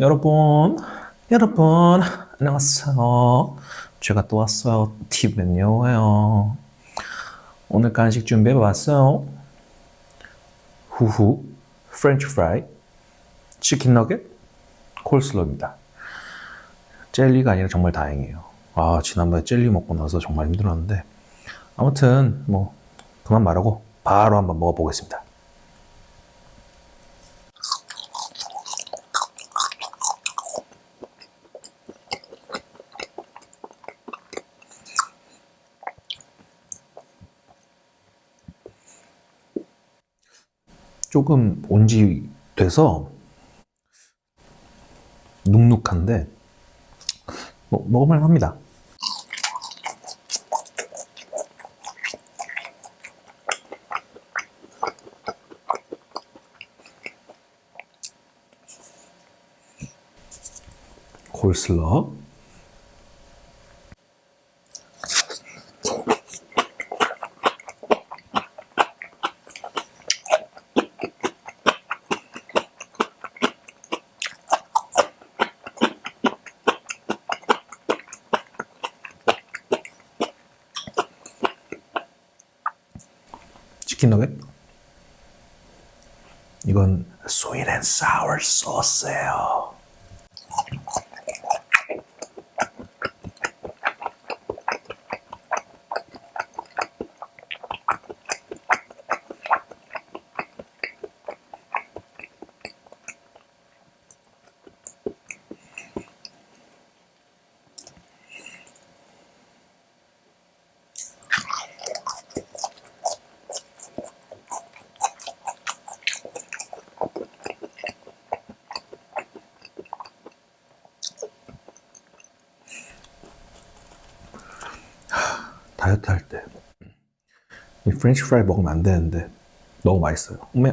여러분, 여러분, 안녕하세요. 제가 또 왔어요. 팁은요예요. 오늘 간식 준비해봤어요. 후후, 프렌치 프라이, 치킨 너겟, 콜슬로입니다. 젤리가 아니라 정말 다행이에요. 아, 지난번에 젤리 먹고 나서 정말 힘들었는데. 아무튼, 뭐, 그만 말하고 바로 한번 먹어보겠습니다. 조금 온지 돼서 눅눅한데 뭐, 먹을만 합니다. 콜슬러 치킨 너겟 이건 sweet and sour 소스예요. 다이어트 할 때 이 프렌치 프라이 먹으면 안 되는데 너무 맛있어요. 어메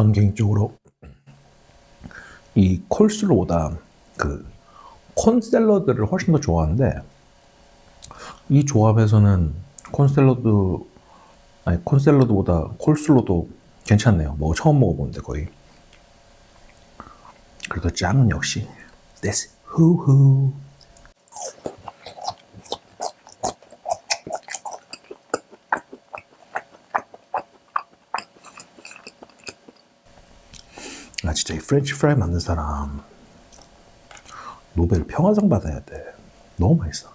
전 개인적으로 이 콜슬로보다 그 콘샐러드를 훨씬 더 좋아하는데 이 조합에서는 콘샐러드 아니 콘샐러드보다 콜슬로도 괜찮네요. 뭐 처음 먹어보는데 거의. 그래도 짱은 역시 this 후후. 아 진짜 이 프렌치 프라이 만든 사람 노벨 평화상 받아야 돼. 너무 맛있어.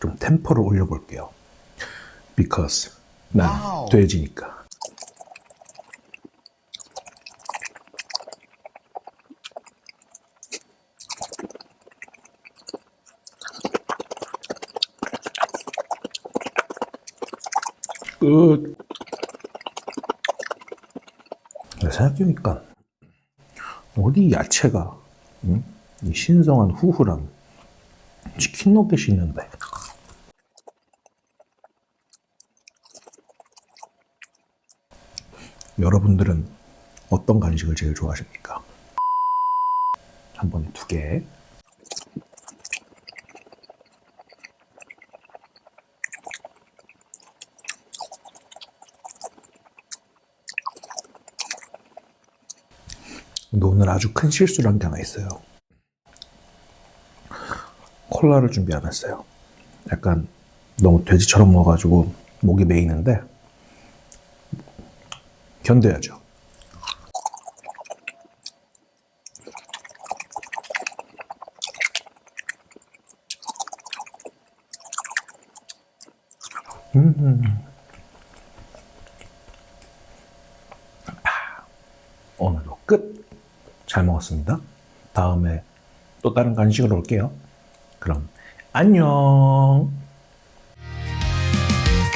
좀 템포를 올려볼게요. because 난 와우. 돼지니까. 끝. 생각해보니까 어디 야채가 응? 이 신성한 후후랑 치킨 너겟이 있는데 여러분들은 어떤 간식을 제일 좋아하십니까? 한 번에 두 개. 근데 오늘 아주 큰 실수를 한 게 하나 있어요. 콜라를 준비 안 했어요. 약간 너무 돼지처럼 먹어가지고 목이 메이는데 견뎌야죠. 음. 아, 오늘도 끝. 잘 먹었습니다. 다음에 또 다른 간식으로 올게요. 그럼 안녕.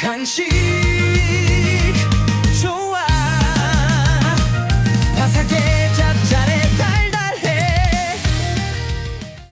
간식